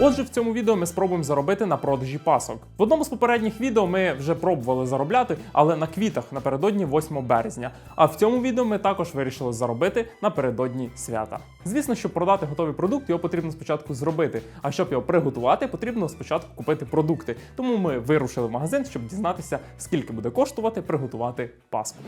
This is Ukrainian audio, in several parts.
Отже, в цьому відео ми спробуємо заробити на продажі пасок. В одному з попередніх відео ми вже пробували заробляти, але на квітах напередодні 8 березня. А в цьому відео ми також вирішили заробити напередодні свята. Звісно, щоб продати готовий продукт, його потрібно спочатку зробити. А щоб його приготувати, потрібно спочатку купити продукти. Тому ми вирушили в магазин, щоб дізнатися, скільки буде коштувати приготувати паску.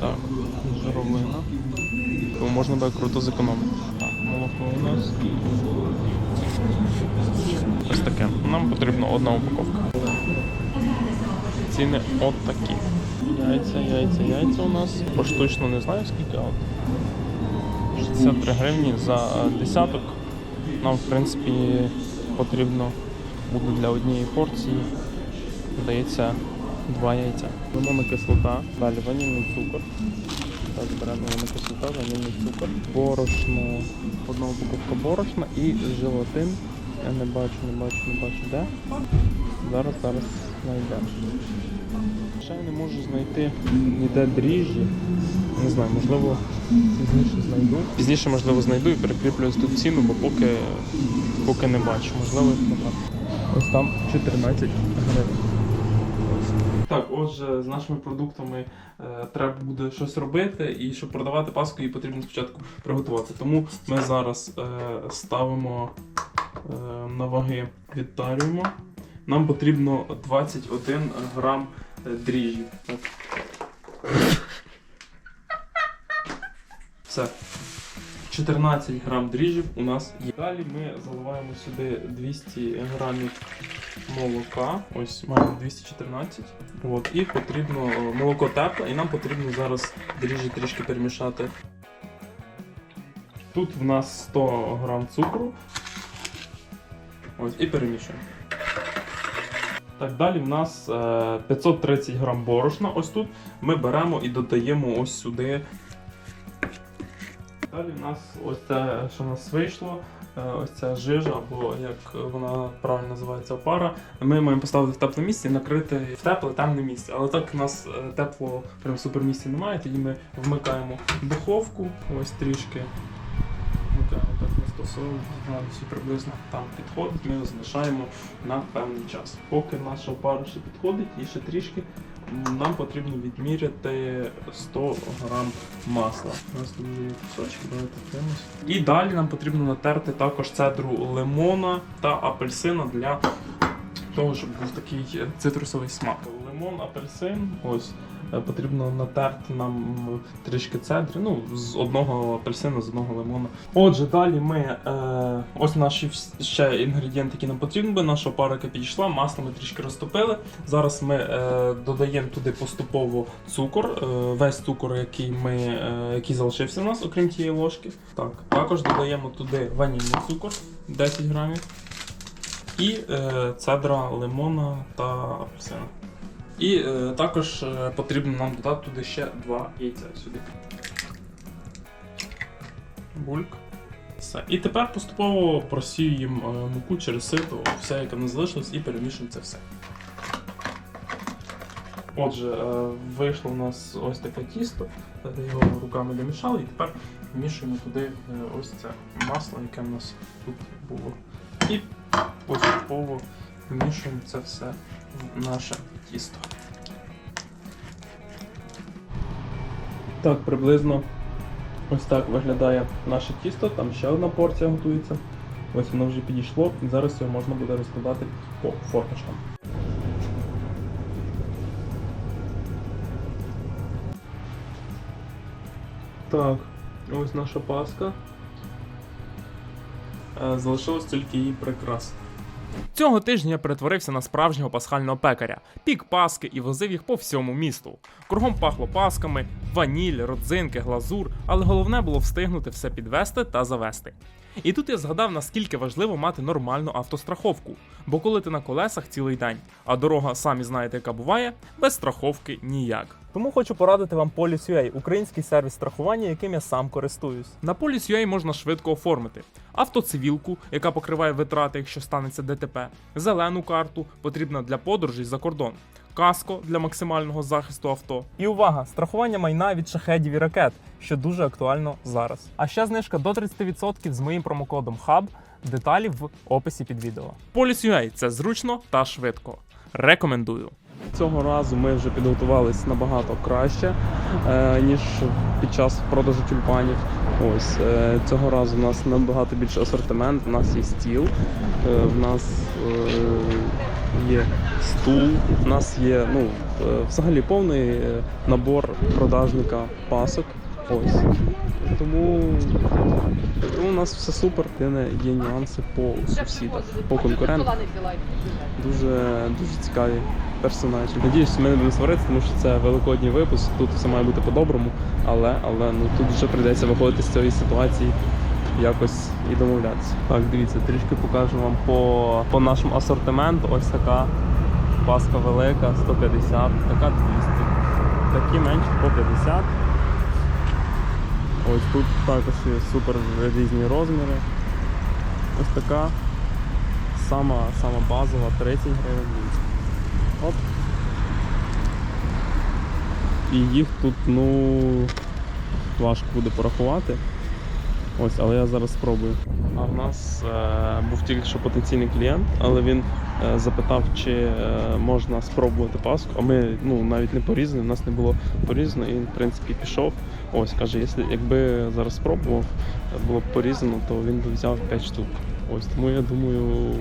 Так, жировина. Тому можна буде круто зекономити. Так, молоко у нас. Ось таке. Нам потрібна одна упаковка. Ціни от такі. Яйця, яйця, яйця у нас. Поштучно не знаю скільки, а 63 гривні за е, десяток. Нам, в принципі, потрібно буде для однієї порції. Здається, два яйця. Лимонна кислота, далі ванільний цукор. Так, беремо ванільна кислота, ванільний цукор, борошно, одна упаковка борошна і желатин. Я не бачу, не бачу, не бачу де. Зараз, зараз знайдемо. Ще я не можу знайти ніде дріжджі. Не знаю, можливо, пізніше знайду. Пізніше, можливо, знайду і перекріплю тут ціну, бо поки, поки не бачу. Можливо, їх нема. Ось там 14 гривень. Так, отже, з нашими продуктами е, треба буде щось робити, і щоб продавати паску, її потрібно спочатку приготувати. Тому ми зараз е, ставимо на ваги, відтарюємо. Нам потрібно 21 грам е, дріжджів. Все. 14 грам дріжджів у нас є. Далі ми заливаємо сюди 200 грамів молока. Ось маємо 214. От, і потрібно е, молоко тепле, і нам потрібно зараз дріжджі трішки перемішати. Тут в нас 100 грам цукру. Ось, і перемішуємо. Так, далі в нас е, 530 грам борошна. Ось тут ми беремо і додаємо ось сюди. Далі в нас ось це, що в нас вийшло, е, ось ця жижа, або як вона правильно називається опара. Ми маємо поставити в тепле місце і накрити в тепле темне місце. Але так у нас е, теплого прям супер місця немає, тоді ми вмикаємо духовку, ось трішки. Приблизно там підходить, ми залишаємо на певний час. Поки наша опара ще підходить і ще трішки, нам потрібно відміряти 100 грам масла. У нас тут є кусочки, давайте дивимось. І далі нам потрібно натерти також цедру лимона та апельсина для того, щоб був такий цитрусовий смак. Лимон, апельсин, ось. Е, Потрібно натерти нам трішки цедри, ну, з одного апельсина, з одного лимона. Отже, далі ми е, ось наші ще інгредієнти, які нам потрібні, би. наша парика підійшла, масло ми трішки розтопили. Зараз ми е, додаємо туди поступово цукор, е, весь цукор, який, ми, е, який залишився у нас, окрім тієї ложки. Так, також додаємо туди ванільний цукор 10 грамів і е, цедра лимона та апельсина. І е, також е, потрібно нам додати туди ще два яйця сюди. Бульк. Все. І тепер поступово просіюємо е, муку через сито, все, яке не залишилось, і перемішуємо це все. Отже, е, вийшло у нас ось таке тісто, Та його руками домішали, і тепер вмішуємо туди е, ось це масло, яке в нас тут було. І поступово вмішуємо це все наше тісто. Так, приблизно ось так виглядає наше тісто. Там ще одна порція готується. Ось воно вже підійшло, і зараз його можна буде розкладати по формочкам. Так, ось наша паска. Е, Залишилось тільки її прикрас. Цього тижня я перетворився на справжнього пасхального пекаря, пік паски і возив їх по всьому місту. Кругом пахло пасками, ваніль, родзинки, глазур, але головне було встигнути все підвести та завести. І тут я згадав, наскільки важливо мати нормальну автостраховку, бо коли ти на колесах цілий день, а дорога, самі знаєте, яка буває, без страховки ніяк. Тому хочу порадити вам Police.ua, український сервіс страхування, яким я сам користуюсь. На Police.ua можна швидко оформити автоцивілку, яка покриває витрати, якщо станеться ДТП, зелену карту, потрібна для подорожей за кордон, каско для максимального захисту авто. І увага! Страхування майна від шахедів і ракет, що дуже актуально зараз. А ще знижка до 30% з моїм промокодом HUB Деталі в описі під відео. Policy.ua – це зручно та швидко. Рекомендую. Цього разу ми вже підготувалися набагато краще, е, ніж під час продажу тюльпанів. Ось е, цього разу у нас набагато більше асортимент. У нас є стіл, е, в нас є стул, в нас є ну, взагалі повний набор продажника пасок. Ось. Тому, тому у нас все супер. Єдине є нюанси по сусідах, по конкурентах. Дуже дуже цікаві персонажі. Надіюсь, ми не будемо сваритися, тому що це великодній випуск. Тут все має бути по-доброму, але, але ну тут вже прийдеться виходити з цієї ситуації якось і домовлятися. Так, дивіться, трішки покажу вам по, по нашому асортименту. Ось така паска велика, 150, така 200. Такі менші по 50. Ось тут також є супер різні розміри. Ось така сама, сама базова 30 гривень. Оп. І їх тут, ну, важко буде порахувати. Ось, але я зараз спробую. А в нас е, був тільки що потенційний клієнт, але він е, запитав, чи е, можна спробувати паску. А ми ну, навіть не порізані, у нас не було порізано, і він, в принципі, пішов. Ось, каже, якщо, якби зараз спробував, е, було б порізано, то він би взяв 5 штук. Ось тому я думаю,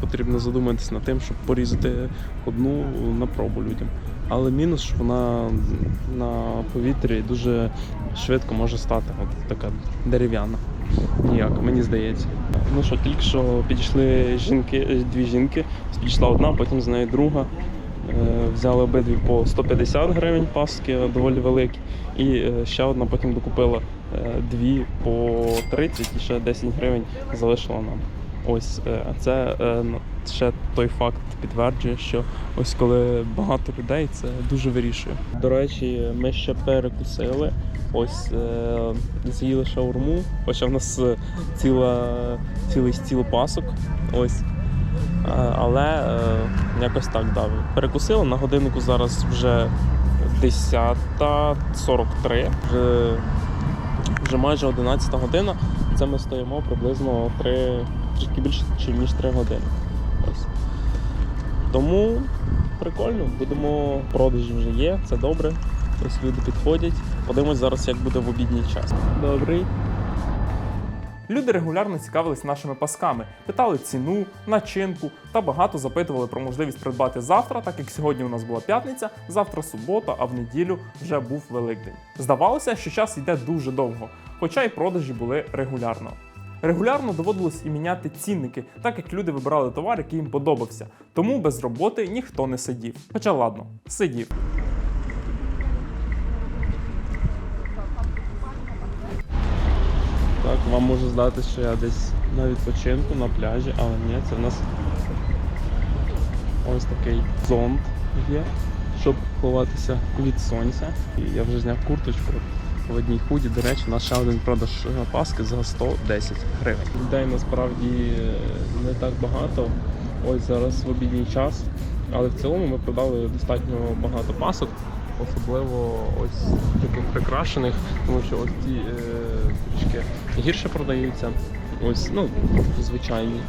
потрібно задуматися над тим, щоб порізати одну на пробу людям. Але мінус, що вона на повітрі дуже швидко може стати от така дерев'яна. Ніяк, мені здається. Ну що, тільки що підійшли жінки, дві жінки, підійшла одна, потім з нею друга. Е, Взяли обидві по 150 гривень паски, доволі великі. І е, ще одна потім докупила е, дві по 30 і ще 10 гривень залишила нам. Ось е, це е, ще той факт підтверджує, що ось коли багато людей, це дуже вирішує. До речі, ми ще перекусили. Ось е, з'їли шаурму. Хоча в нас е, ціла, цілий стіл пасок. Ось. Е, Але якось так дав. Перекусили на годиннику зараз вже 10.43. Вже, вже майже 11 година. Це ми стоїмо приблизно 3, трішки більше, ніж 3 години. Тому прикольно, будемо продажі вже є, це добре. Ось люди підходять. Подивимось зараз, як буде в обідній час. Добрий. Люди регулярно цікавились нашими пасками, питали ціну, начинку та багато запитували про можливість придбати завтра, так як сьогодні у нас була п'ятниця, завтра субота, а в неділю вже був Великдень. Здавалося, що час йде дуже довго, хоча й продажі були регулярно. Регулярно доводилось і міняти цінники, так як люди вибирали товар, який їм подобався. Тому без роботи ніхто не сидів. Хоча ладно, сидів. Так, вам може здати, що я десь на відпочинку на пляжі, але ні, це в нас ось такий зонт є, щоб ховатися від сонця. І я вже зняв курточку в одній худі. До речі, у нас ще один продаж е, паски за 110 гривень. Людей насправді е, не так багато. Ось зараз в обідній час. Але в цілому ми продали достатньо багато пасок, особливо ось таких прикрашених, тому що ось ті е, трішки гірше продаються. Ось, ну, звичайні.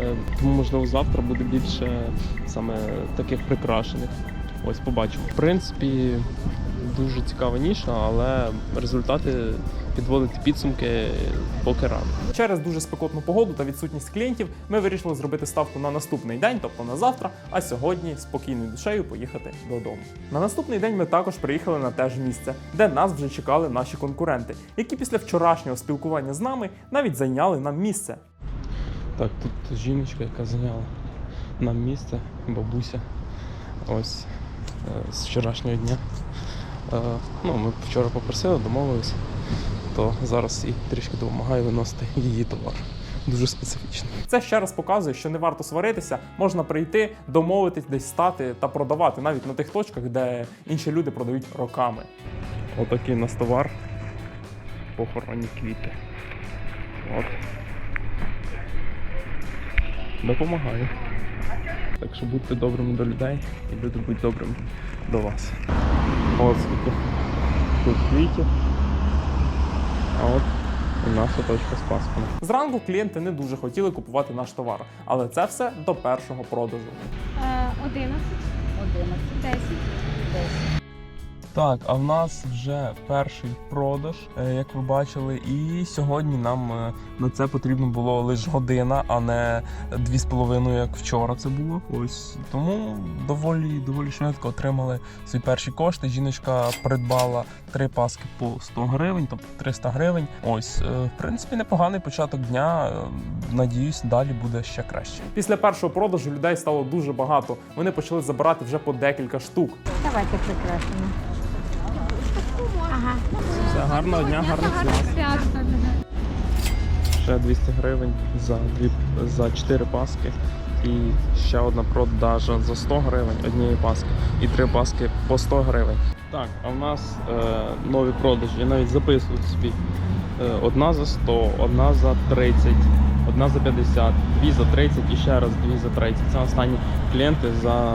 Е, тому, можливо, завтра буде більше саме таких прикрашених. Ось побачимо. В принципі, дуже цікава ніша, але результати підводити підсумки поки рано. Через дуже спекотну погоду та відсутність клієнтів ми вирішили зробити ставку на наступний день, тобто на завтра, а сьогодні спокійною душею поїхати додому. На наступний день ми також приїхали на те ж місце, де нас вже чекали наші конкуренти, які після вчорашнього спілкування з нами навіть зайняли нам місце. Так, тут жіночка, яка зайняла нам місце, бабуся. Ось з вчорашнього дня. Е, Ну, ми вчора попросили, домовилися, то зараз і трішки допомагаю виносити її товар. Дуже специфічно. Це ще раз показує, що не варто сваритися, можна прийти, домовитись, десь стати та продавати навіть на тих точках, де інші люди продають роками. Отакий у нас товар. Похоронні квіти. От. Допомагаю. Так що будьте добрими до людей і люди будуть добрими до вас. От скільки тут квітів. А от І наша точка з пасками. Зранку клієнти не дуже хотіли купувати наш товар, але це все до першого продажу. 11, 11, 10. Так, а в нас вже перший продаж, е, як ви бачили, і сьогодні нам е, на це потрібно було лише година, а не дві з половиною, як вчора це було. Ось тому доволі доволі швидко отримали свої перші кошти. Жіночка придбала три паски по 100 гривень, тобто 300 гривень. Ось, е, в принципі, непоганий початок дня. Надіюсь, далі буде ще краще. Після першого продажу людей стало дуже багато. Вони почали забирати вже по декілька штук. Давайте прикрасимо. Ага. Все, гарного дня, гарних свят. Свято. Ще 200 гривень за дві за 4 паски. І ще одна продажа за 100 гривень однієї паски. І три паски по 100 гривень. Так, а в нас е, нові продажі. Я навіть записую собі. Е, одна за 100, одна за 30, одна за 50, дві за 30 і ще раз дві за 30. Це останні клієнти за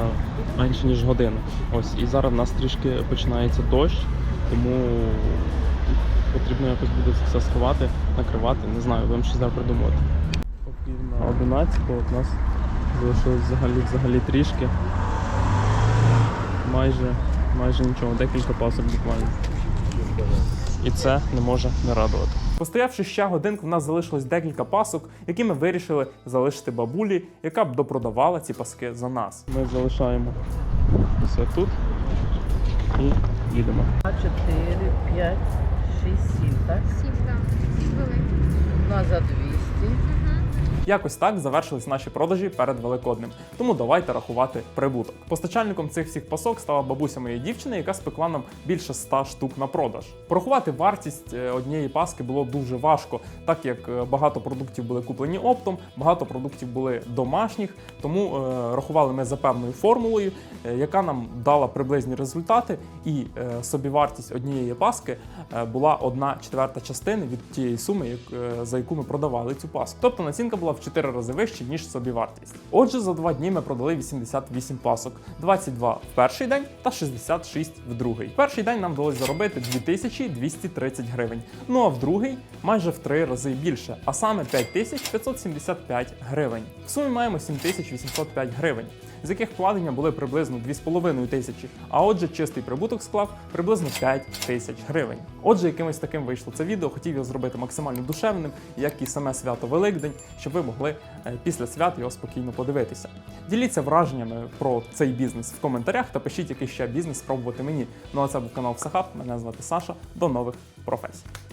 менше ніж годину. Ось і зараз в нас трішки починається дощ, тому потрібно якось буде це все сховати, накривати. Не знаю, будемо щось зараз придумувати. Попів на 11, от нас залишилось взагалі взагалі трішки. Майже, майже нічого, декілька пасок буквально. І це не може не радувати. Постоявши ще годинку, в нас залишилось декілька пасок, які ми вирішили залишити бабулі, яка б допродавала ці паски за нас. Ми залишаємо все тут і їдемо. 4, 5, 6, 7, так? Сім, так. Сім Одна за 200. Якось так завершились наші продажі перед Великоднем. Тому давайте рахувати прибуток. Постачальником цих всіх пасок стала бабуся моєї дівчини, яка спекла нам більше 100 штук на продаж. Порахувати вартість е, однієї паски було дуже важко, так як е, багато продуктів були куплені оптом, багато продуктів були домашніх. Тому е, рахували ми за певною формулою, яка нам дала приблизні результати, і собівартість однієї паски була одна четверта частини від тієї суми, за яку ми продавали цю паску. Тобто націнка була в 4 рази вища, ніж собівартість. Отже, за два дні ми продали 88 пасок, 22 в перший день та 66 в другий. В перший день нам вдалося заробити 2230 гривень. Ну а в другий майже в три рази більше, а саме 5575 гривень. В сумі маємо 7805 гривень, з яких вкладення були приблизно 2,5 тисячі, а отже, чистий прибуток склав приблизно 5 тисяч гривень. Отже, якимось таким вийшло це відео. Хотів його зробити максимально душевним, як і саме свято Великдень, щоб ви могли е, після свят його спокійно подивитися. Діліться враженнями про цей бізнес в коментарях та пишіть, який ще бізнес спробувати мені. Ну а це був канал Псахаб, Мене звати Саша. До нових професій.